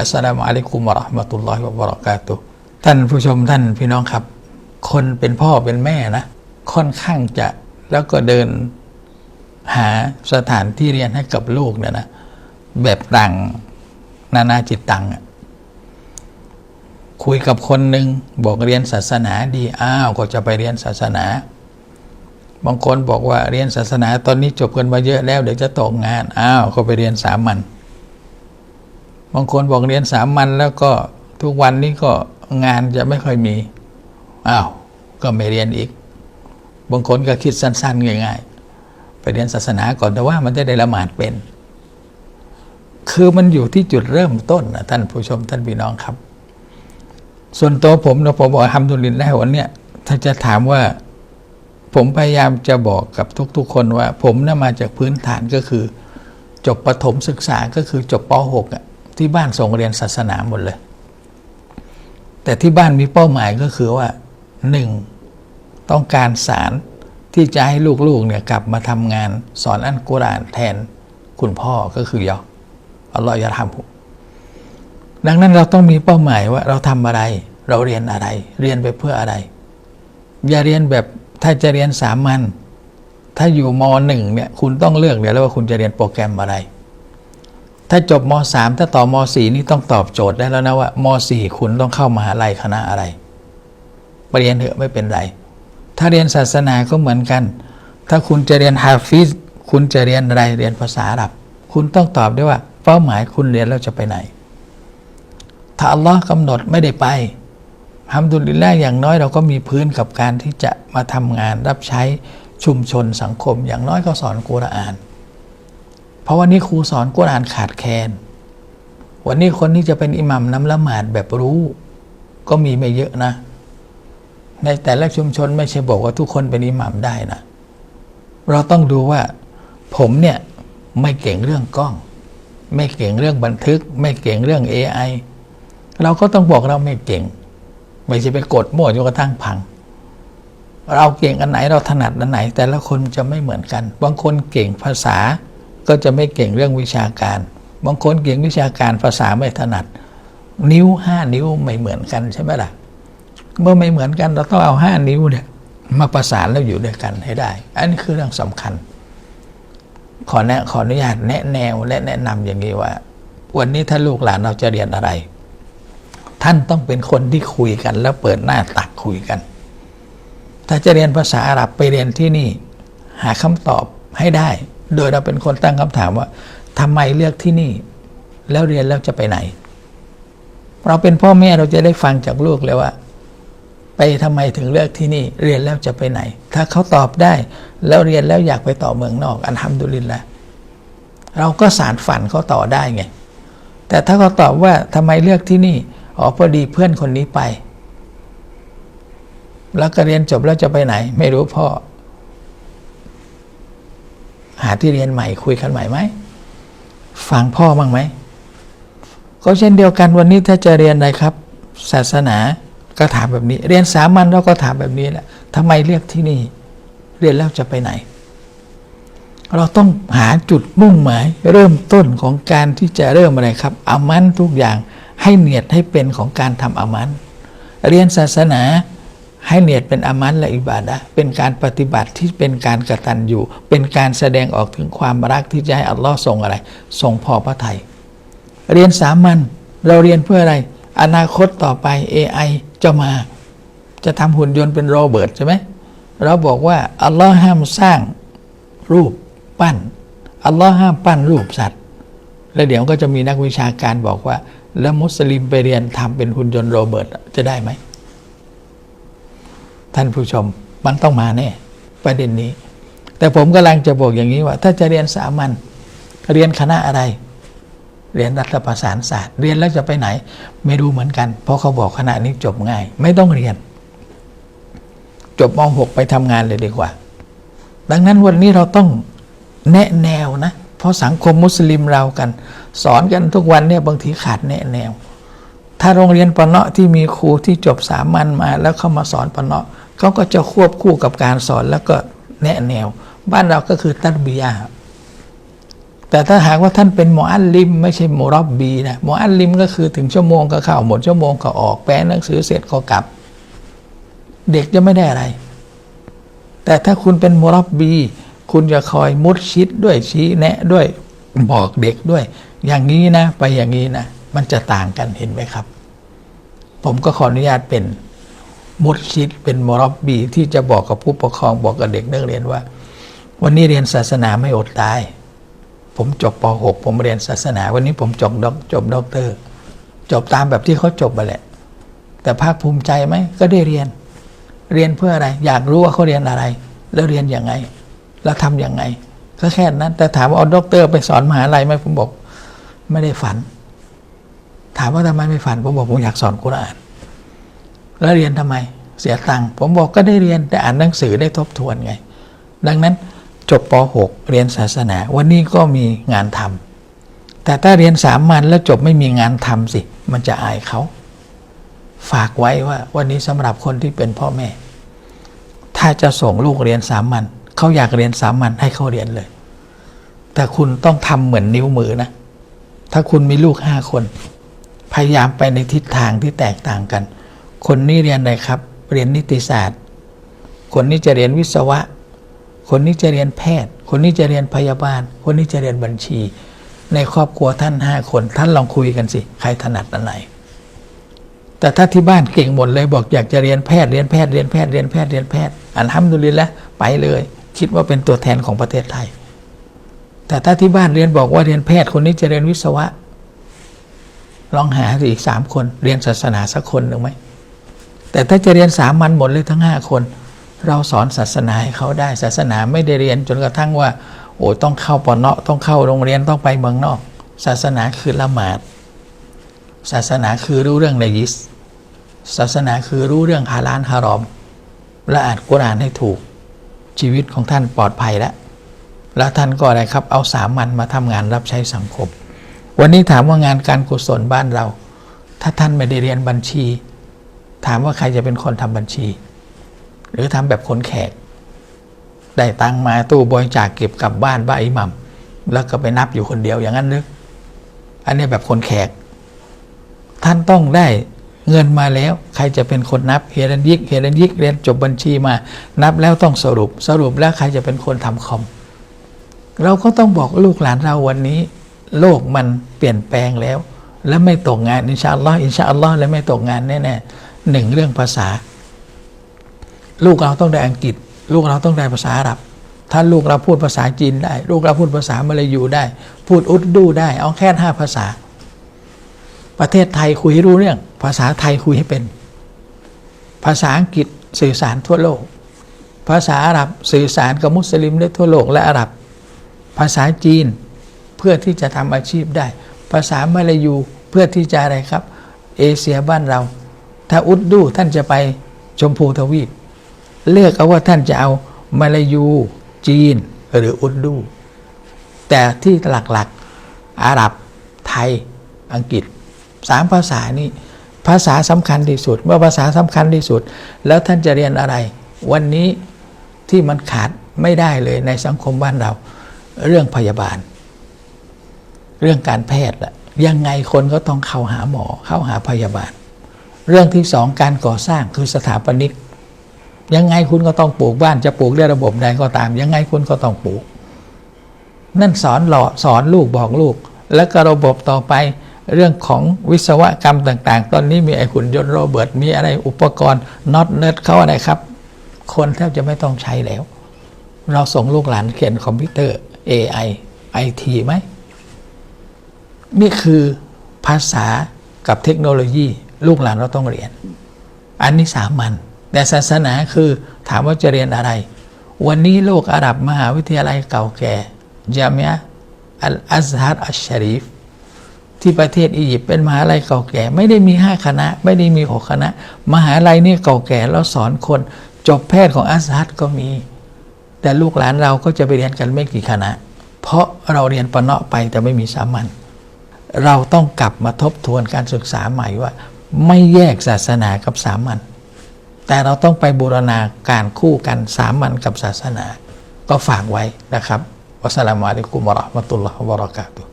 อัสสลามุอะลัยกุมวะราะห์มะตุลลอฮิวะบะเราะกาตุท่านผู้ชมท่านพี่น้องครับ คนเป็นพ่อเป็นแม่นะ ค่อนข้างจะแล้วก็เดินหาสถานที่เรียนให้กับลูกเนี่ยนะ แบบต่างนานาจิตตังคุยกับคนหนึ่งบอกเรียนศาสนาดีอ้าวก็จะไปเรียนศาสนา บางคนบอกว่าเรียนศาสนาตอนนี้จบกันมาเยอะแล้วเดี๋ยวจะตกงานอ้าวก็ไปเรียนสามัญ บางคนบอกเรียนสามัญแล้วก็ทุกวันนี้ก็งานจะไม่ค่อยมีอ้าวก็ไม่เรียนอีก บางคนก็คิดสั้นๆง่าย ๆ ไปเรียนศาสนาก่อนแต่ว่ามันจะได้ละหมาดเป็น คือมันอยู่ที่จุดเริ่มต้นนะท่านผู้ชมท่านพี่น้องครับ ส่วนตัวผมนะผมบอกทำดุลินได้วันเนี้ยถ้าจะถามว่าผมพยายามจะบอกกับทุก ๆ คนว่า ผมน่ะมาจากพื้นฐานก็คือ จบประถมศึกษาก็คือจบป .6 อะ ที่บ้านส่งเรียนศาสนาหมดเลย แต่ที่บ้านมีเป้าหมายก็คือว่าหนึ่งต้องการสารที่จะให้ลูกๆเนี่ยกลับมาทำงานสอนอันกุรานแทนคุณพ่อก็คือยออัลลอฮฺยาทำดังนั้นเราต้องมีเป้าหมายว่าเราทำอะไร เราเรียนอะไร เรียนไปเพื่ออะไร อย่าเรียนแบบถ้าจะเรียนสามัญถ้าอยู่มหนึ่งเนี่ยคุณต้องเลือกเดี๋ยวแล้วว่าคุณจะเรียนโปรแกรมอะไร ถ้าจบมสามถ้าต่อมสี่นี่ต้องตอบโจทย์ได้แล้วนะว่ามสี่คุณต้องเข้ามหาลัยคณะอะไรปเรียนเถอะไม่เป็นไร ถ้าเรียนศาสนาก็เหมือนกัน ถ้าคุณจะเรียนฮาฟิซคุณจะเรียนอะไรเรียนภาษาอาหรับ คุณต้องตอบได้ว่า เป้าหมายคุณเรียนแล้วจะไปไหน ถ้าอัลลอฮ์กำหนดไม่ได้ไปทำดุลิลละอย่างน้อยเราก็มีพื้นกับการที่จะมาทำงานรับใช้ชุมชนสังคม อย่างน้อยก็สอนกุรอาน ราะวันนี้ครูสอนกุรอานขาดแคลนวันนี้คนที่จะเป็นอิหมัมน้ำละหมาดแบบรู้ ก็มีไม่เยอะนะ ในแต่ละชุมชนไม่ใช่บอกว่าทุกคนเป็นอิหมัมได้นะ เราต้องดูว่า ผมเนี่ยไม่เก่งเรื่องกล้อง ไม่เก่งเรื่องบันทึก ไม่เก่งเรื่อง AI เราก็ต้องบอกเราไม่เก่ง ไม่ใช่ไปกดมั่วจนกระทั่งพัง เราเก่งอันไหนเราถนัดอันไหน แต่ละคนจะไม่เหมือนกัน บางคนเก่งภาษา ก็จะไม่เก่งเรื่องวิชาการ บางคนเก่งวิชาการภาษาไม่ถนัด นิ้วห้านิ้วไม่เหมือนกันใช่ไหมล่ะ เมื่อไม่เหมือนกันเราต้องเอาห้านิ้วเนี่ยมาประสานแล้วอยู่ด้วยกันให้ได้ อันนี้คือเรื่องสำคัญ ขอแนะขออนุญาตแนะแนวและแนะนำอย่างนี้ว่า วันนี้ถ้าลูกหลานเราจะเรียนอะไร ท่านต้องเป็นคนที่คุยกัน แล้วเปิดหน้าตักคุยกัน ถ้าจะเรียนภาษาอาหรับไปเรียนที่นี่ หาคำตอบให้ได้ โดยเราเป็นคนตั้งคำถามว่าทำไมเลือกที่นี่ แล้วเรียนแล้วจะไปไหน เราเป็นพ่อแม่เราจะได้ฟังจากลูกเลยว่า ไปทำไมถึงเลือกที่นี่ เรียนแล้วจะไปไหน ถ้าเขาตอบได้ แล้วเรียนแล้วอยากไปต่อเมืองนอก อันทำดุลินละเราก็สารฝันเขาต่อได้ไง แต่ถ้าเขาตอบว่าทำไมเลือกที่นี่อ๋อพอดีเพื่อนคนนี้ไป แล้วก็เรียนจบแล้วจะไปไหน ไม่รู้พ่อ หาที่เรียนใหม่คุยกันใหม่ไหมฟังพ่อบ้างไหมก็เช่นเดียวกันวันนี้ถ้าจะเรียนอะไรครับ ศาสนาก็ถามแบบนี้ เรียนสามัญเราก็ถามแบบนี้แหละทำไมเรียกที่นี่ เรียนแล้วจะไปไหน เราต้องหาจุดมุ่งหมาย เริ่มต้นของการที่จะเริ่มอะไรครับอามันทุกอย่างให้เนียดให้เป็นของการทำอามัน เรียนศาสนา ให้เนียดเป็นอามันและอิบาดะเป็นการปฏิบัติที่เป็นการกระตันอยู่ เป็นการแสดงออกถึงความรักที่จะให้อัลลอฮ์ทรงอะไรทรงพอพระทยัยเรียนสามัญเราเรียนเพื่ออะไร อนาคตต่อไป AI จะมา จะทำหุ่นยนต์เป็นโรเบิร์ตใช่ไหมเราบอกว่าอัลลอฮ์ห้ามสร้างรูปปั้นอัลลอฮ์ห้ามปั้นรูปสัตว์ แล้วเดี๋ยวก็จะมีนักวิชาการบอกว่า แล้วมุสลิมไปเรียนทำเป็นหุ่นยนต์โรเบิร์ตจะได้ไหม ท่านผู้ชมมันต้องมาแน่ประเด็นนี้ แต่ผมกำลังจะบอกอย่างนี้ว่า ถ้าจะเรียนสามัญเรียนคณะอะไร เรียนรัฐประศานศาสตร์ เรียนแล้วจะไปไหน ไม่รู้เหมือนกัน เพราะเขาบอกคณะนี้จบง่าย ไม่ต้องเรียน จบม .6 ไปทำงานเลยดีกว่า ดังนั้นวันนี้เราต้องแนะแนวนะ เพราะสังคมมุสลิมเรากัน สอนกันทุกวันเนี่ยบางทีขาดแนะแนว ถ้าโรงเรียนปะเนาะที่มีครูที่จบสามัญมา แล้วเข้ามาสอนปะเนาะ เขาก็จะควบคู่กับการสอนแล้วก็แนะแนว บ้านเราก็คือตัตบิยาแต่ถ้าหากว่าท่านเป็นหมออัลลิม ไม่ใช่มอรอบบีนะหมออัลลิมก็คือถึงชั่วโมงก็เข้าหมดชั่วโมงก็ออกแปลหนังสือเสร็จก็กลับ เด็กจะไม่ได้อะไร แต่ถ้าคุณเป็นมอรอบบี คุณจะคอยมุดชิดด้วยชี้แนะด้วยบอกเด็กด้วย อย่างนี้นะ ไปอย่างนี้นะ มันจะต่างกันเห็นไหมครับ ผมก็ขออนุญาตเป็น มุดชิดเป็นมอรอบบีที่จะบอกกับผู้ปกครองบอกกับเด็กนักเรียนว่า วันนี้เรียนศาสนาไม่อดตาย ผมจบป .6 ผมเรียนศาสนา วันนี้ผมจบด็อกจบด็อกเตอร์ จบตามแบบที่เขาจบไปแหละ แต่ภาคภูมิใจไหมก็ได้เรียน เรียนเพื่ออะไร อยากรู้ว่าเขาเรียนอะไร แล้วเรียนยังไง แล้วทำยังไงก็แค่นั้น แต่ถามว่าเอาด็อกเตอร์ไปสอนมหาลัยไหมผมบอก ไม่ได้ฝัน ถามว่าทำไมไม่ฝันผมบอกผมอยากสอนกุรอาน แล้วเรียนทำไมเสียตังค์ผมบอกก็ได้เรียนแต่อ่านหนังสือได้ทบทวนไง ดังนั้นจบป .6 เรียนศาสนา วันนี้ก็มีงานทำแต่ถ้าเรียนสามัญแล้วจบไม่มีงานทำสิ มันจะอายเขา ฝากไว้ว่าวันนี้สำหรับคนที่เป็นพ่อแม่ ถ้าจะส่งลูกเรียนสามัญเขาอยากเรียนสามัญให้เขาเรียนเลย แต่คุณต้องทำเหมือนนิ้วมือนะ ถ้าคุณมีลูกห้าคน พยายามไปในทิศทางที่แตกต่างกัน คนนี้เรียนอะไรครับ เรียนนิติศาสตร์ คนนี้จะเรียนวิศวะ คนนี้จะเรียนแพทย์ คนนี้จะเรียนพยาบาล คนนี้จะเรียนบัญชี ในครอบครัวท่านห้าคนท่านลองคุยกันสิ ใครถนัดอันไหนแต่ถ้าที่บ้านเก่งหมดเลยบอกอยากจะเรียนแพทย์เรียนแพทย์เรียนแพทย์เรียนแพทย์เรียนแพทย์อันทำดุลินและไปเลย คิดว่าเป็นตัวแทนของประเทศไทย แต่ถ้าที่บ้านเรียนบอกว่าเรียนแพทย์คนนี้จะเรียนวิศวะลองหาสิอีกสามคนเรียนศาสนาสักคนหนึ่งไหม แต่ถ้าจะเรียนสามัญหมดเลยทั้งห้าคน เราสอนศาสนาให้เขาได้ศาสนาไม่ได้เรียนจนกระทั่งว่า โอ้ต้องเข้าปอนเนาะต้องเข้าโรงเรียนต้องไปเมืองนอก ศาสนาคือละหมาด ศาสนาคือรู้เรื่องในยิสศาสนาคือรู้เรื่องฮาลาลฮารอมและอ่านกุรานให้ถูก ชีวิตของท่านปลอดภัยแล้วแล้วท่านก็อะไรครับ เอาสามัญมาทำงานรับใช้สังคม วันนี้ถามว่างานการกุศลบ้านเรา ถ้าท่านไม่ได้เรียนบัญชี ถามว่าใครจะเป็นคนทำบัญชี หรือทำแบบคนแขก ได้ตังมาตู้บริจาคเก็บกลับบ้านบ้าอิหมัมแล้วก็ไปนับอยู่คนเดียวอย่างนั้นหรืออันนี้แบบคนแขก ท่านต้องได้เงินมาแล้ว ใครจะเป็นคนนับเฮรันยิกเฮรันยิกเรียนจบบัญชีมา นับแล้วต้องสรุปสรุปแล้วใครจะเป็นคนทำคอมเราก็ต้องบอกลูกหลานเราวันนี้ โลกมันเปลี่ยนแปลงแล้ว และไม่ตกงานอินชาอัลลอฮ์อินชาอัลลอฮ์และไม่ตกงานแน่ๆ หนึ่งเรื่องภาษา ลูกเราต้องได้อังกฤษ ลูกเราต้องได้ภาษาอาหรับ ถ้าลูกเราพูดภาษาจีนได้ ลูกเราพูดภาษามาลายูได้ พูดอุรดูได้ เอาแค่ห้าภาษา ประเทศไทยคุยให้รู้เรื่อง ภาษาไทยคุยให้เป็น ภาษาอังกฤษสื่อสารทั่วโลก ภาษาอาหรับสื่อสารกับมุสลิมได้ทั่วโลกและอาหรับ ภาษาจีนเพื่อที่จะทำอาชีพได้ ภาษามาลายูเพื่อที่จะอะไรครับ เอเชียบ้านเรา ถ้าอุรดูท่านจะไปชมพูทวีป เลือกเอาว่าท่านจะเอามาลายู จีนหรืออุรดู แต่ที่หลักๆ อาหรับ ไทย อังกฤษสามภาษานี้ภาษาสำคัญที่สุด เมื่อภาษาสำคัญที่สุด แล้วท่านจะเรียนอะไร วันนี้ที่มันขาดไม่ได้เลยในสังคมบ้านเรา เรื่องพยาบาล เรื่องการแพทย์ละยังไงคนก็ต้องเข้าหาหมอเข้าหาพยาบาล เรื่องที่สองการก่อสร้างคือสถาปนิกยังไงคุณก็ต้องปลูกบ้านจะปลูกด้วยระบบใดก็ตาม ยังไงคุณก็ต้องปลูก นั่นสอนหล่อสอนลูกบอกลูก แล้วก็ระบบต่อไปเรื่องของวิศวกรรมต่างๆ ตอนนี้มีไอ้หุ่นยนต์โรเบิร์ตมีอะไรอุปกรณ์น็อตเนิร์ดเขาอะไรครับ คนแทบจะไม่ต้องใช้แล้ว เราส่งลูกหลานเขียนคอมพิวเตอร์ AI IT ไหมนี่คือภาษากับเทคโนโลยี ลูกหลานเราต้องเรียน อันนี้สามัญแต่ศาสนาคือถามว่าจะเรียนอะไร วันนี้โลกอาหรับมหาวิทยาลัยเก่าแก่จามยะอัลอัซฮัรอัชชารีฟที่ประเทศอียิปต์เป็นมหาลัยเก่าแก่ ไม่ได้มีห้าคณะ ไม่ได้มีหกคณะ มหาลัยนี่เก่าแก่แล้วสอนคนจบแพทย์ของอัซฮัรก็มี แต่ลูกหลานเราก็จะไปเรียนกันไม่กี่คณะ เพราะเราเรียนปะเนาะไปแต่ไม่มีสามัญเราต้องกลับมาทบทวนการศึกษาใหม่ว่า ไม่แยกศาสนากับสามัญแต่เราต้องไปบูรณาการคู่กันสามัญกับศาสนา ก็ฝากไว้นะครับวัสลามุอะลัยกุมวะราะห์มะตุลลอฮ์วะบะเราะกาตุฮ์